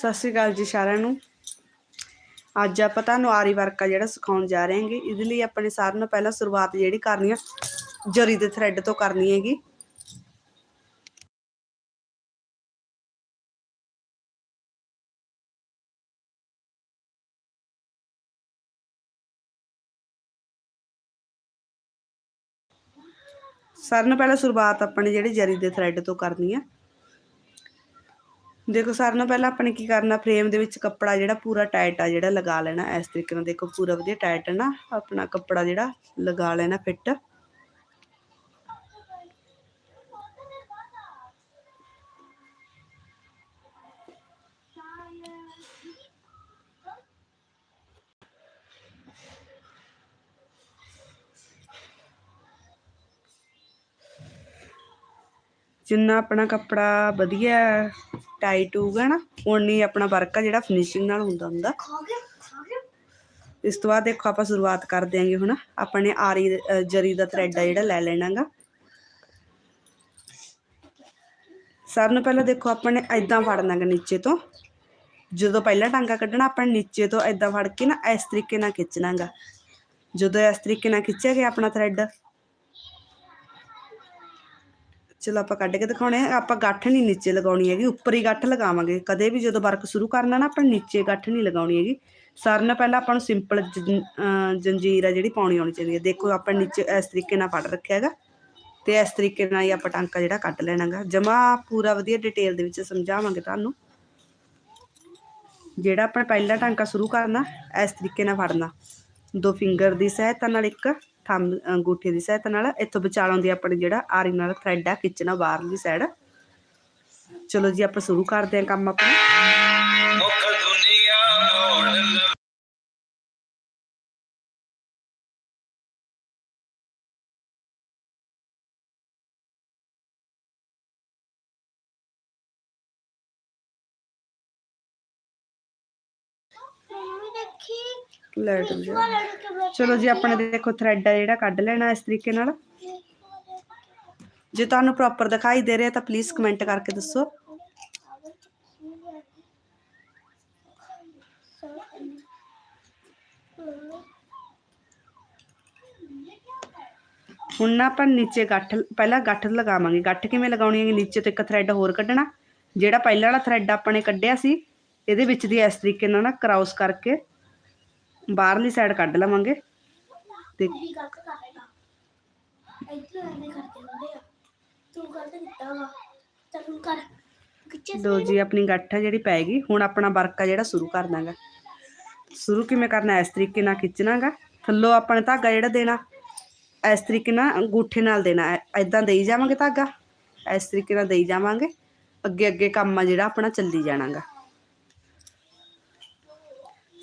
ਸਤਿ ਸ਼੍ਰੀ ਅਕਾਲ ਜੀ ਸਾਰਿਆਂ ਨੂੰ। ਅੱਜ ਆਪਾਂ ਤੁਹਾਨੂੰ ਆਰੀ ਵਰਕ ਆ ਜਿਹੜਾ ਸਿਖਾਉਣ ਜਾ ਰਹੇ ਹਾਂਗੇ। ਇਹਦੇ ਲਈ ਆਪਣੇ ਸਾਰਿਆਂ ਨੂੰ ਪਹਿਲਾਂ ਸ਼ੁਰੂਆਤ ਜਿਹੜੀ ਕਰਨੀ ਆ, ਜਰੀ ਦੇ ਥ੍ਰੈਡ ਤੋਂ ਕਰਨੀ ਹੈਗੀ। ਸਾਰਿਆਂ ਨੂੰ ਪਹਿਲਾਂ ਸ਼ੁਰੂਆਤ ਆਪਣੇ ਜਿਹੜੇ ਜਰੀ ਦੇ ਥ੍ਰੈਡ ਤੋਂ ਕਰਨੀ ਆ। ਦੇਖੋ ਸਾਰਿਆਂ ਨੂੰ ਪਹਿਲਾਂ ਆਪਣੇ ਕੀ ਕਰਨਾ ਫਰੇਮ ਦੇ ਵਿੱਚ ਕੱਪੜਾ ਜਿਹੜਾ ਪੂਰਾ ਟਾਈਟ ਆ, ਜਿਹੜਾ ਲਗਾ ਲੈਣਾ। ਇਸ ਤਰੀਕੇ ਨਾਲ ਦੇਖੋ ਪੂਰਾ ਵਧੀਆ ਟਾਈਟ ਹੈ ਨਾ ਆਪਣਾ ਕੱਪੜਾ ਜਿਹੜਾ ਲਗਾ ਲੈਣਾ ਫਿੱਟ ਜਿੰਨਾ ਆਪਣਾ ਕੱਪੜਾ ਵਧੀਆ ਟਾਈਟ ਹੋਊਗਾ ਨਾ ਉਨੀ ਆਪਣਾ ਵਰਕ ਆ ਜਿਹੜਾ ਫਿਨਿਸ਼ਿੰਗ ਨਾਲ ਹੁੰਦਾ ਹੁੰਦਾ। ਇਸ ਤੋਂ ਬਾਅਦ ਦੇਖੋ ਆਪਾਂ ਸ਼ੁਰੂਆਤ ਕਰ ਦਿਆਂਗੇ ਹੁਣ। ਆਪਣੇ ਆਰੀ ਜਰੀ ਦਾ ਥ੍ਰੈਡ ਆ ਜਿਹੜਾ ਲੈ ਲੈਣਾਗਾ। ਸਾਰਿਆਂ ਨੂੰ ਪਹਿਲਾਂ ਦੇਖੋ ਆਪਾਂ ਨੇ ਐਦਾਂ ਫੜਨਾਗਾ ਨੀਚੇ ਤੋਂ। ਜਦੋਂ ਪਹਿਲਾਂ ਟਾਂਗਾ ਕੱਢਣਾ, ਆਪਾਂ ਨੇ ਨੀਚੇ ਤੋਂ ਐਦਾਂ ਫੜ ਕੇ ਨਾ ਇਸ ਤਰੀਕੇ ਨਾਲ ਖਿੱਚਣਾਗਾ। ਜਦੋਂ ਇਸ ਤਰੀਕੇ ਨਾਲ ਖਿੱਚਿਆ ਗਿਆ ਆਪਣਾ ਥਰੈਡ ਚਲੋ ਆਪਾਂ ਕੱਢ ਕੇ ਦਿਖਾਉਣੇ ਆ। ਆਪਾਂ ਗੱਠ ਨਹੀਂ ਨੀਚੇ ਲਗਾਉਣੀ ਹੈਗੀ, ਉੱਪਰ ਹੀ ਗੱਠ ਲਗਾਵਾਂਗੇ। ਕਦੇ ਵੀ ਜਦੋਂ ਵਰਕ ਸ਼ੁਰੂ ਕਰਨਾ ਨਾ, ਆਪਾਂ ਨੀਚੇ ਗੱਠ ਨਹੀਂ ਲਗਾਉਣੀ ਹੈਗੀ। ਸਾਰਿਆਂ ਨਾਲ ਪਹਿਲਾਂ ਆਪਾਂ ਨੂੰ ਸਿੰਪਲ ਜੰਜੀਰ ਆ ਜਿਹੜੀ ਪਾਉਣੀ ਆਉਣੀ ਚਾਹੀਦੀ ਹੈ। ਦੇਖੋ ਆਪਾਂ ਨੀਚੇ ਇਸ ਤਰੀਕੇ ਨਾਲ ਫੜ ਰੱਖਿਆ ਹੈਗਾ। ਤੇ ਇਸ ਤਰੀਕੇ ਨਾਲ ਹੀ ਆਪਾਂ ਟਾਂਕਾ ਜਿਹੜਾ ਕੱਢ ਲੈਣਾਗਾ ਜਮਾ ਪੂਰਾ ਵਧੀਆ ਡਿਟੇਲ ਦੇ ਵਿੱਚ ਸਮਝਾਵਾਂਗੇ ਤੁਹਾਨੂੰ। ਜਿਹੜਾ ਆਪਾਂ ਪਹਿਲਾ ਟਾਂਕਾ ਸ਼ੁਰੂ ਕਰਨਾ, ਇਸ ਤਰੀਕੇ ਨਾਲ ਫੜਨਾ। ਦੋ ਫਿੰਗਰ ਦੀ ਸਹਾਇਤਾ ਨਾਲ ਇੱਕ। ਥੰਮ ਅੰਗੂਠੇ ਦੀ ਸਹਾਇਤਾ ਨਾਲ ਇੱਥੋਂ ਵਿਚਾਲੋਂ ਦੀ ਆਪਣੇ ਜਿਹੜਾ ਆਰੀ ਨਾਲ ਥ੍ਰੈਡ ਆ ਖਿੱਚਣਾ ਬਾਹਰਲੀ ਸਾਈਡ ਚਲੋ ਜੀ ਆਪਾਂ ਸ਼ੁਰੂ ਕਰਦੇ ਹਾਂ ਕੰਮ ਆਪਣਾ। ਮੁਖ ਦੁਨੀਆ ਮੋੜ ਲ- ਮੰਮੀ ਦੇਖੀ? ਲੈਟ ਬੈਠ ਚਲੋ ਜੀ ਆਪਣੇ ਦੇਖੋ ਥ੍ਰੈਡ ਆ ਜਿਹੜਾ ਕੱਢ ਲੈਣਾ ਇਸ ਤਰੀਕੇ ਨਾਲ। ਜੇ ਤੁਹਾਨੂੰ ਪ੍ਰੋਪਰ ਦਿਖਾਈ ਦੇ ਰਿਹਾ ਤਾਂ ਪਲੀਜ਼ ਕਮੈਂਟ ਕਰਕੇ ਦੱਸੋ। ਹੁਣ ਨਾ ਆਪਾਂ ਨੀਚੇ ਗੱਠ ਪਹਿਲਾਂ ਗੱਠ ਲਗਾਵਾਂਗੇ। ਗੱਠ ਕਿਵੇਂ ਲਗਾਉਣੀ ਹੈ ਨੀਚੇ ਤੋਂ ਇੱਕ ਥ੍ਰੈਡ ਹੋਰ ਕੱਢਣਾ। ਜਿਹੜਾ ਪਹਿਲਾਂ ਵਾਲਾ ਥ੍ਰੈਡ ਆਪਾਂ ਨੇ ਕੱਢਿਆ ਸੀ ਇਹਦੇ ਵਿੱਚ ਦੀ ਇਸ ਤਰੀਕੇ ਨਾਲ ਨਾ ਕ੍ਰਾਸ ਕਰਕੇ ਬਾਹਰਲੀ ਸਾਈਡ ਕੱਢ ਲਵਾਂਗੇ ਤੇ ਮੇਰੀ ਗਲਤ ਕਰਦਾ ਇੱਥੇ ਐਵੇਂ ਕਰਦੇ ਹੁੰਦੇ ਆ। ਤੂੰ ਗਲਤ ਕੀਤਾ ਵਾ। ਚੱਲ ਹੁਣ ਕਰ। ਕਿੱਥੇ ਲੋ ਜੀ ਆਪਣੀ ਗੱਠ ਜਿਹੜੀ ਪੈ ਗਈ। ਹੁਣ ਆਪਣਾ ਵਰਕ ਆ ਜਿਹੜਾ ਸ਼ੁਰੂ ਕਰਨਾਗਾ ਸ਼ੁਰੂ ਕਿਵੇਂ ਕਰਨਾ? ਇਸ ਤਰੀਕੇ ਨਾਲ ਖਿੱਚਣਾਗਾ। ਥੱਲੋਂ ਆਪਣੇ ਧਾਗਾ ਜਿਹੜਾ ਦੇਣਾ ਇਸ ਤਰੀਕੇ ਨਾਲ ਅੰਗੂਠੇ ਨਾਲ ਦੇਣਾ। ਐਦਾਂ ਦੇਈ ਜਾਵਾਂਗੇ ਧਾਗਾ। ਇਸ ਤਰੀਕੇ ਨਾਲ ਦੇਈ ਜਾਵਾਂਗੇ। ਅੱਗੇ ਅੱਗੇ ਕੰਮ ਆ ਜਿਹੜਾ ਆਪਣਾ ਚੱਲੀ ਜਾਣਾਗਾ।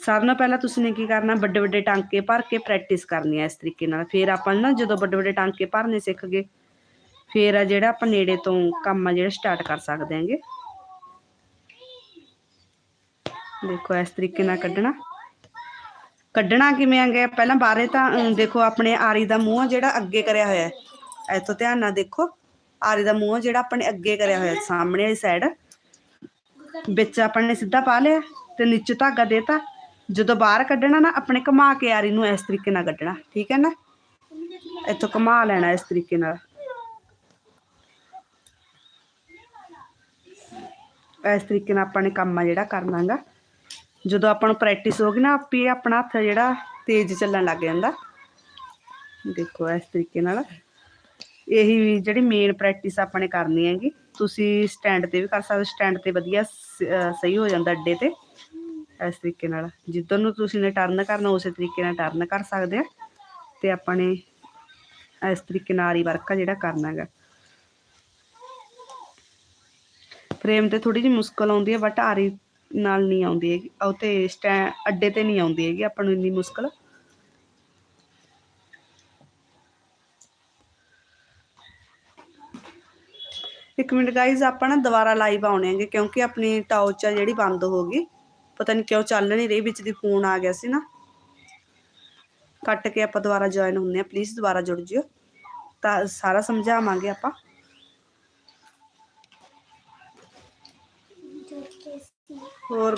ਸਭ ਤੋਂ ਪਹਿਲਾਂ ਤੁਸੀਂ ਨੇ ਕੀ ਕਰਨਾ, ਵੱਡੇ ਵੱਡੇ ਟਾਂਕੇ ਭਰ ਕੇ ਪ੍ਰੈਕਟਿਸ ਕਰਨੀ ਹੈ ਇਸ ਤਰੀਕੇ ਨਾਲ। ਫਿਰ ਆਪਾਂ ਨਾ ਜਦੋਂ ਵੱਡੇ ਵੱਡੇ ਟਾਂਕੇ ਭਰਨੇ ਸਿੱਖ ਗਏ, ਫਿਰ ਆ ਜਿਹੜਾ ਆਪਾਂ ਨੇੜੇ ਤੋਂ ਕੰਮ ਆ ਜਿਹੜਾ ਸਟਾਰਟ ਕਰ ਸਕਦੇ ਹਾਂਗੇ। ਦੇਖੋ ਇਸ ਤਰੀਕੇ ਨਾਲ ਕੱਢਣਾ। ਕੱਢਣਾ ਕਿਵੇਂ ਆਂਗੇ ਪਹਿਲਾਂ ਬਾਰੇ ਤਾਂ ਦੇਖੋ ਆਪਣੇ ਆਰੀ ਦਾ ਮੂੰਹ ਆ ਜਿਹੜਾ ਅੱਗੇ ਕਰਿਆ ਹੋਇਆ ਹੈ। ਇੱਥੋਂ ਧਿਆਨ ਨਾਲ ਦੇਖੋ, ਆਰੀ ਦਾ ਮੂੰਹ ਜਿਹੜਾ ਆਪਣੇ ਅੱਗੇ ਕਰਿਆ ਹੋਇਆ, ਸਾਹਮਣੇ ਵਾਲੀ ਸਾਈਡ ਵਿੱਚ ਆਪਾਂ ਨੇ ਸਿੱਧਾ ਪਾ ਲਿਆ ਤੇ ਨੀਚੇ ਧਾਗਾ ਦੇਤਾ। ਜਦੋਂ ਬਾਹਰ ਕੱਢਣਾ ਨਾ, ਆਪਣੇ ਘੁਮਾ ਕੇ ਆਰੀ ਨੂੰ ਇਸ ਤਰੀਕੇ ਨਾਲ ਕੱਢਣਾ, ਠੀਕ ਹੈ ਨਾ? ਇੱਥੋਂ ਘੁਮਾ ਲੈਣਾ ਇਸ ਤਰੀਕੇ ਨਾਲ। ਇਸ ਤਰੀਕੇ ਨਾਲ ਆਪਾਂ ਨੇ ਕੰਮ ਆ ਜਿਹੜਾ ਕਰਨਾਗਾ ਜਦੋਂ ਆਪਾਂ ਨੂੰ ਪ੍ਰੈਕਟਿਸ ਹੋ ਗਈ ਨਾ, ਆਪੇ ਆਪਣਾ ਹੱਥ ਜਿਹੜਾ ਤੇਜ਼ ਚੱਲਣ ਲੱਗ ਜਾਂਦਾ। ਦੇਖੋ ਇਸ ਤਰੀਕੇ ਨਾਲ। ਇਹੀ ਜਿਹੜੀ ਮੇਨ ਪ੍ਰੈਕਟਿਸ ਆਪਾਂ ਨੇ ਕਰਨੀ ਹੈਗੀ। ਤੁਸੀਂ ਸਟੈਂਡ ਤੇ ਵੀ ਕਰ ਸਕਦੇ ਸਟੈਂਡ ਤੇ ਵਧੀਆ ਸਹੀ ਹੋ ਜਾਂਦਾ ਅੱਡੇ ਤੇ। ਇਸ ਤਰੀਕੇ ਨਾਲ। ਜਿੱਧਰ ਨੂੰ ਤੁਸੀਂ ਨੇ ਟਰਨ ਕਰਨਾ, ਉਸੇ ਤਰੀਕੇ ਨਾਲ ਟਰਨ ਕਰ ਸਕਦੇ ਆ। ਤੇ ਆਪਾਂ ਨੇ ਇਸ ਤਰੀਕੇ ਨਾਲ ਆਰੀ ਵਰਕ ਆ ਜਿਹੜਾ ਕਰਨਾ ਹੈਗਾ। ਫਰੇਮ ਤੇ ਥੋੜੀ ਜਿਹੀ ਮੁਸ਼ਕਲ ਆਉਂਦੀ ਹੈ ਬਟ ਆਰੀ ਨਾਲ ਨਹੀਂ ਆਉਂਦੀ ਹੈਗੀ। ਉਹ ਤੇ ਸਟੈ ਅੱਡੇ ਤੇ ਨਹੀਂ ਆਉਂਦੀ ਹੈਗੀ, ਆਪਾਂ ਨੂੰ ਇੰਨੀ ਮੁਸ਼ਕਲ। ਇੱਕ ਮਿੰਟ ਗਾਈਜ਼ ਆਪਾਂ ਨਾ ਦੁਬਾਰਾ ਲਾਈਵ ਆਉਣੇ ਹੈਗੇ, ਕਿਉਂਕਿ ਆਪਣੀ ਟਾਰਚ ਆ ਜਿਹੜੀ ਬੰਦ ਹੋ ਗਈ। ਪਤਾ ਨਹੀਂ ਕਿਉਂ ਚੱਲ ਨਹੀਂ ਰਹੀ ਵਿੱਚ ਦੀ ਫੋਨ ਆ ਗਿਆ ਸੀ ਨਾ। ਕੱਟ ਕੇ ਆਪਾਂ ਦੁਬਾਰਾ ਜੁਆਇਨ ਹੁੰਨੇ ਆ ਪਲੀਜ਼ ਦੁਬਾਰਾ ਜੁੜ ਜਿਓ। ਤਾਂ ਸਾਰਾ ਸਮਝਾਵਾਂਗੇ ਆਪਾਂ। ਹੋਰ